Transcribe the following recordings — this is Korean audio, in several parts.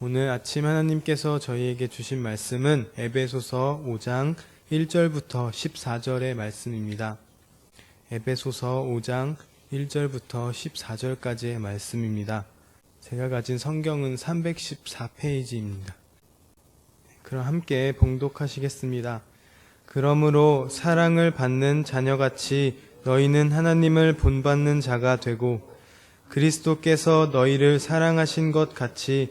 오늘 아침 하나님께서 저희에게 주신 말씀은 에베소서 5장 1절부터 14절의 말씀입니다. 에베소서 5장 1절부터 14절까지의 말씀입니다. 제가 가진 성경은 314페이지입니다. 그럼 함께 봉독하시겠습니다. 그러므로 사랑을 받는 자녀같이 너희는 하나님을 본받는 자가 되고 그리스도께서 너희를 사랑하신 것 같이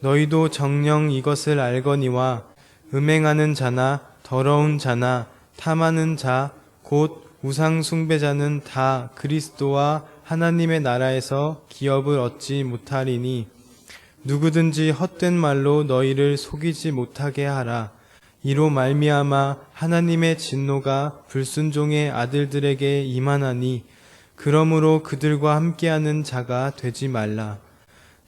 너희도 정령 이것을 알거니와 음행하는 자나 더러운 자나 탐하는 자 곧 우상 숭배자는 다 그리스도와 하나님의 나라에서 기업을 얻지 못하리니 누구든지 헛된 말로 너희를 속이지 못하게 하라. 이로 말미암아 하나님의 진노가 불순종의 아들들에게 임하나니 그러므로 그들과 함께하는 자가 되지 말라.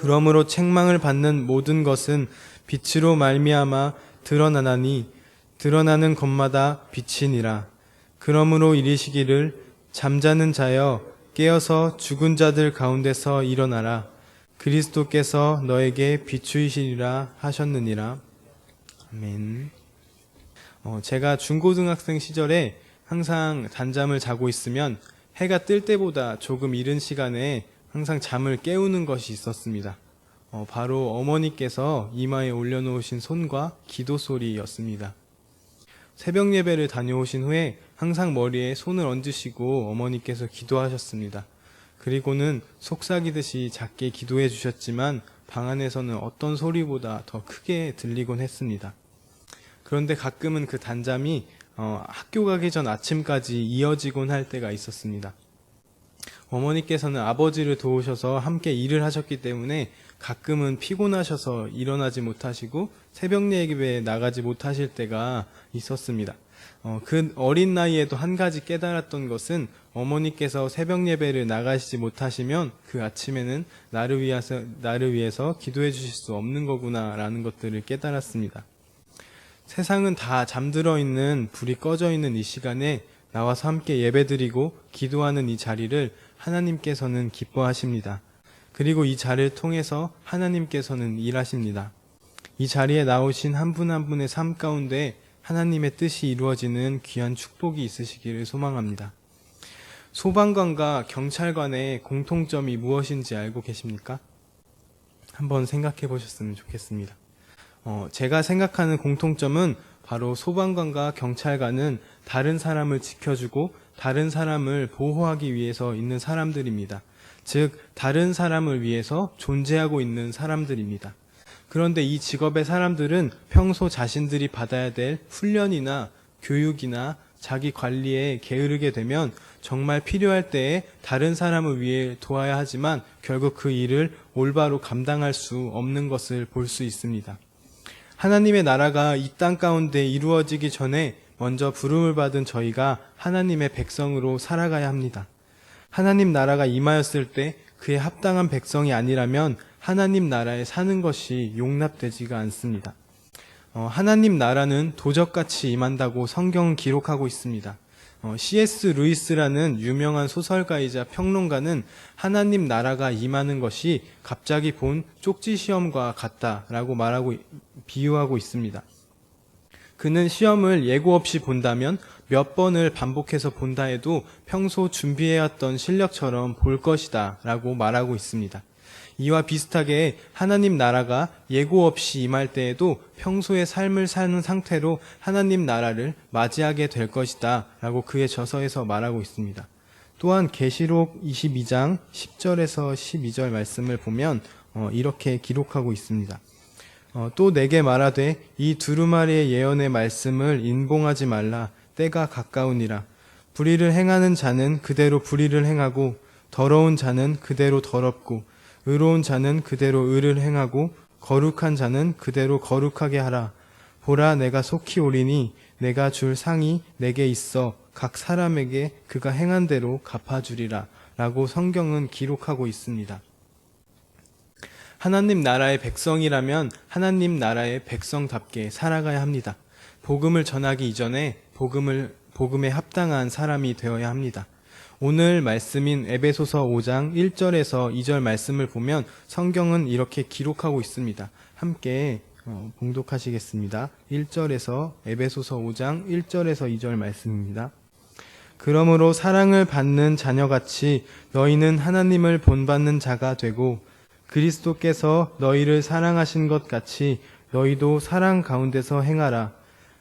그러므로 책망을 받는 모든 것은 빛으로 말미암아 드러나나니 드러나는 것마다 빛이니라. 그러므로 이르시기를 잠자는 자여 깨어서 죽은 자들 가운데서 일어나라. 그리스도께서 너에게 비추이시리라 하셨느니라. 아멘. 어, 제가 중고등학생 시절에 항상 단잠을 자고 있으면 해가 뜰 때보다 조금 이른 시간에 항상 잠을 깨우는 것이 있었습니다. 어, 바로 어머니께서 이마에 올려놓으신 손과 기도 소리였습니다. 새벽 예배를 다녀오신 후에 항상 머리에 손을 얹으시고 어머니께서 기도하셨습니다. 그리고는 속삭이듯이 작게 기도해 주셨지만 방 안에서는 어떤 소리보다 더 크게 들리곤 했습니다. 그런데 가끔은 그 단잠이 어, 학교 가기 전 아침까지 이어지곤 할 때가 있었습니다. 어머니께서는 아버지를 도우셔서 함께 일을 하셨기 때문에 가끔은 피곤하셔서 일어나지 못하시고 새벽 예배에 나가지 못하실 때가 있었습니다. 어, 그 어린 나이에도 한 가지 깨달았던 것은 어머니께서 새벽 예배를 나가시지 못하시면 그 아침에는 나를 위해서 나를 위해서 기도해 주실 수 없는 거구나라는 것들을 깨달았습니다. 세상은 다 잠들어 있는 불이 꺼져 있는 이 시간에 나와서 함께 예배드리고 기도하는 이 자리를 하나님께서는 기뻐하십니다. 그리고 이 자리를 통해서 하나님께서는 일하십니다. 이 자리에 나오신 한분한 분의 삶 가운데 하나님의 뜻이 이루어지는 귀한 축복이 있으시기를 소망합니다. 소방관과 경찰관의 공통점이 무엇인지 알고 계십니까? 한번 생각해 보셨으면 좋겠습니다. 어, 제가 생각하는 공통점은 바로 소방관과 경찰관은 다른 사람을 지켜주고 다른 사람을 보호하기 위해서 있는 사람들입니다. 즉, 다른 사람을 위해서 존재하고 있는 사람들입니다. 그런데 이 직업의 사람들은 평소 자신들이 받아야 될 훈련이나 교육이나 자기 관리에 게으르게 되면 정말 필요할 때에 다른 사람을 위해 도와야 하지만 결국 그 일을 올바로 감당할 수 없는 것을 볼 수 있습니다. 하나님의 나라가 이 땅 가운데 이루어지기 전에 먼저 부름을 받은 저희가 하나님의 백성으로 살아가야 합니다. 하나님 나라가 임하였을 때 그에 합당한 백성이 아니라면 하나님 나라에 사는 것이 용납되지가 않습니다. 어, 하나님 나라는 도적같이 임한다고 성경은 기록하고 있습니다. 어, C.S. 루이스라는 유명한 소설가이자 평론가는 하나님 나라가 임하는 것이 갑자기 본 쪽지 시험과 같다라고 말하고 비유하고 있습니다. 그는 시험을 예고 없이 본다면 몇 번을 반복해서 본다 해도 평소 준비해왔던 실력처럼 볼 것이다 라고 말하고 있습니다. 이와 비슷하게 하나님 나라가 예고 없이 임할 때에도 평소의 삶을 사는 상태로 하나님 나라를 맞이하게 될 것이다 라고 그의 저서에서 말하고 있습니다. 또한 계시록 22장 10절에서 12절 말씀을 보면 어, 이렇게 기록하고 있습니다. 어, 또 내게 말하되 이 두루마리의 예언의 말씀을 인봉하지 말라 때가 가까우니라 불의를 행하는 자는 그대로 불의를 행하고 더러운 자는 그대로 더럽고 의로운 자는 그대로 의를 행하고 거룩한 자는 그대로 거룩하게 하라 보라 내가 속히 오리니 내가 줄 상이 내게 있어 각 사람에게 그가 행한 대로 갚아주리라 라고 성경은 기록하고 있습니다. 하나님 나라의 백성이라면 하나님 나라의 백성답게 살아가야 합니다. 복음을 전하기 이전에 복음을 복음에 합당한 사람이 되어야 합니다. 오늘 말씀인 에베소서 5장 1절에서 2절 말씀을 보면 성경은 이렇게 기록하고 있습니다. 함께 어, 봉독하시겠습니다. 1절에서 에베소서 5장 1절에서 2절 말씀입니다. 그러므로 사랑을 받는 자녀같이 너희는 하나님을 본받는 자가 되고 그리스도께서 너희를 사랑하신 것 같이 너희도 사랑 가운데서 행하라.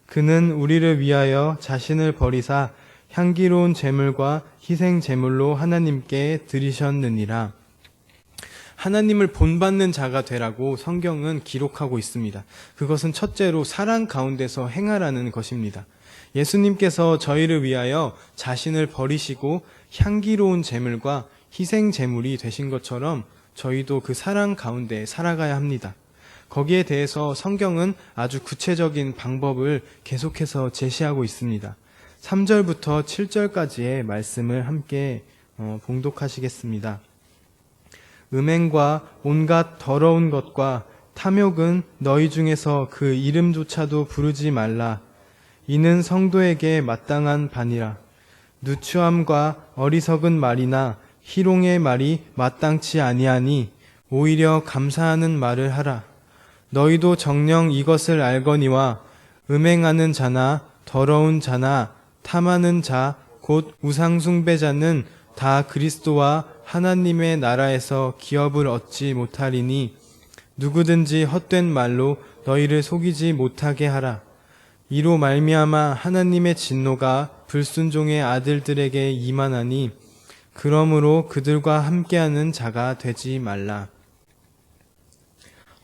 그는 우리를 위하여 자신을 버리사 향기로운 제물과 희생 제물로 하나님께 드리셨느니라. 하나님을 본받는 자가 되라고 성경은 기록하고 있습니다. 그것은 첫째로 사랑 가운데서 행하라는 것입니다. 예수님께서 저희를 위하여 자신을 버리시고 향기로운 제물과 희생 제물이 되신 것처럼 저희도 그 사랑 가운데 살아가야 합니다. 거기에 대해서 성경은 아주 구체적인 방법을 계속해서 제시하고 있습니다. 3절부터 7절까지의 말씀을 함께 어, 봉독하시겠습니다. 음행과 온갖 더러운 것과 탐욕은 너희 중에서 그 이름조차도 부르지 말라. 이는 성도에게 마땅한 반이라. 누추함과 어리석은 말이나 희롱의 말이 마땅치 아니하니 오히려 감사하는 말을 하라. 너희도 정령 이것을 알거니와 음행하는 자나 더러운 자나 탐하는 자 곧 우상숭배자는 다 그리스도와 하나님의 나라에서 기업을 얻지 못하리니 누구든지 헛된 말로 너희를 속이지 못하게 하라. 이로 말미암아 하나님의 진노가 불순종의 아들들에게 임하나니 그러므로 그들과 함께하는 자가 되지 말라.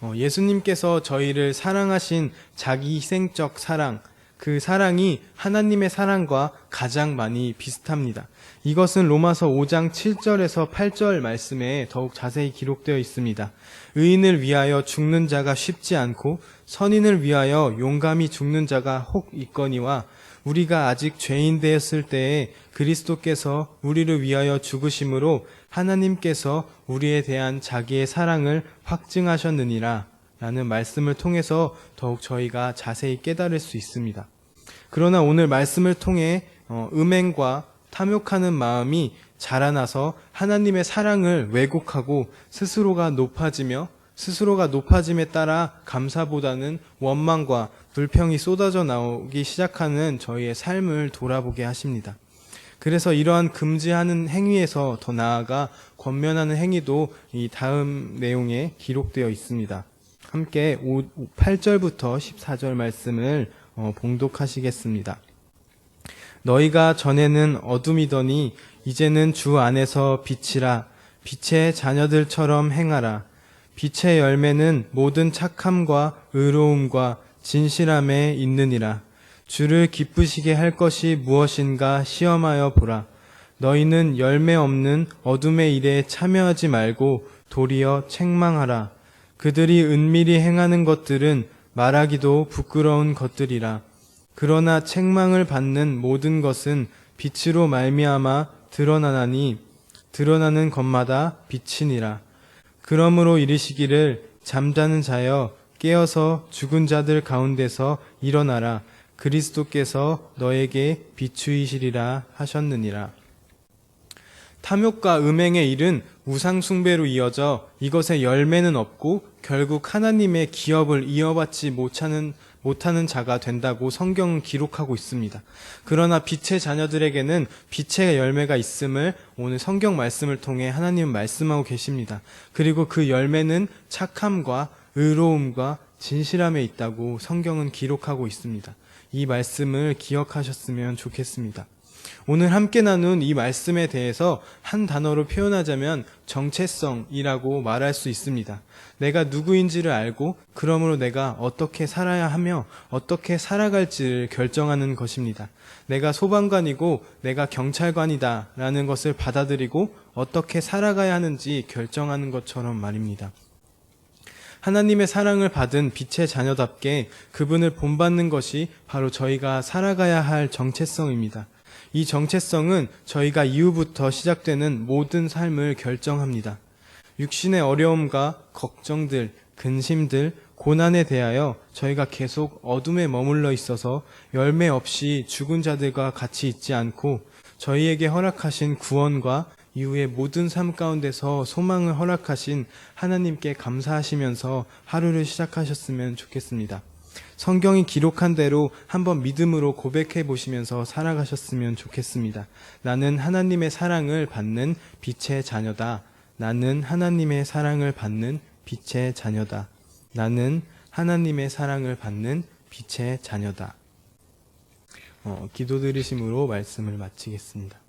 어, 예수님께서 저희를 사랑하신 자기 희생적 사랑, 그 사랑이 하나님의 사랑과 가장 많이 비슷합니다. 이것은 로마서 5장 7절에서 8절 말씀에 더욱 자세히 기록되어 있습니다. 의인을 위하여 죽는 자가 쉽지 않고 선인을 위하여 용감히 죽는 자가 혹 있거니와 우리가 아직 죄인 되었을 때에 그리스도께서 우리를 위하여 죽으심으로 하나님께서 우리에 대한 자기의 사랑을 확증하셨느니라 라는 말씀을 통해서 더욱 저희가 자세히 깨달을 수 있습니다. 그러나 오늘 말씀을 통해 어, 음행과 탐욕하는 마음이 자라나서 하나님의 사랑을 왜곡하고 스스로가 높아지며 스스로가 높아짐에 따라 감사보다는 원망과 불평이 쏟아져 나오기 시작하는 저희의 삶을 돌아보게 하십니다. 그래서 이러한 금지하는 행위에서 더 나아가 권면하는 행위도 이 다음 내용에 기록되어 있습니다. 함께 8절부터 14절 말씀을 어, 봉독하시겠습니다. 너희가 전에는 어둠이더니 이제는 주 안에서 빛이라 빛의 자녀들처럼 행하라. 빛의 열매는 모든 착함과 의로움과 진실함에 있느니라. 주를 기쁘시게 할 것이 무엇인가 시험하여 보라. 너희는 열매 없는 어둠의 일에 참여하지 말고 도리어 책망하라. 그들이 은밀히 행하는 것들은 말하기도 부끄러운 것들이라. 그러나 책망을 받는 모든 것은 빛으로 말미암아 드러나나니 드러나는 것마다 빛이니라. 그러므로 이르시기를 잠자는 자여 깨어서 죽은 자들 가운데서 일어나라. 그리스도께서 너에게 비추이시리라 하셨느니라. 탐욕과 음행의 일은 우상숭배로 이어져 이것의 열매는 없고 결국 하나님의 기업을 이어받지 못하는, 못하는 자가 된다고 성경은 기록하고 있습니다. 그러나 빛의 자녀들에게는 빛의 열매가 있음을 오늘 성경 말씀을 통해 하나님은 말씀하고 계십니다. 그리고 그 열매는 착함과 의로움과 진실함에 있다고 성경은 기록하고 있습니다. 이 말씀을 기억하셨으면 좋겠습니다. 오늘 함께 나눈 이 말씀에 대해서 한 단어로 표현하자면 정체성이라고 말할 수 있습니다. 내가 누구인지를 알고 그러므로 내가 어떻게 살아야 하며 어떻게 살아갈지를 결정하는 것입니다. 내가 소방관이고 내가 경찰관이다 라는 것을 받아들이고 어떻게 살아가야 하는지 결정하는 것처럼 말입니다. 하나님의 사랑을 받은 빛의 자녀답게 그분을 본받는 것이 바로 저희가 살아가야 할 정체성입니다. 이 정체성은 저희가 이후부터 시작되는 모든 삶을 결정합니다. 육신의 어려움과 걱정들, 근심들, 고난에 대하여 저희가 계속 어둠에 머물러 있어서 열매 없이 죽은 자들과 같이 있지 않고 저희에게 허락하신 구원과 이후의 모든 삶 가운데서 소망을 허락하신 하나님께 감사하시면서 하루를 시작하셨으면 좋겠습니다. 성경이 기록한 대로 한번 믿음으로 고백해 보시면서 살아가셨으면 좋겠습니다. 나는 하나님의 사랑을 받는 빛의 자녀다. 나는 하나님의 사랑을 받는 빛의 자녀다. 나는 하나님의 사랑을 받는 빛의 자녀다. 어, 기도 드리심으로 말씀을 마치겠습니다.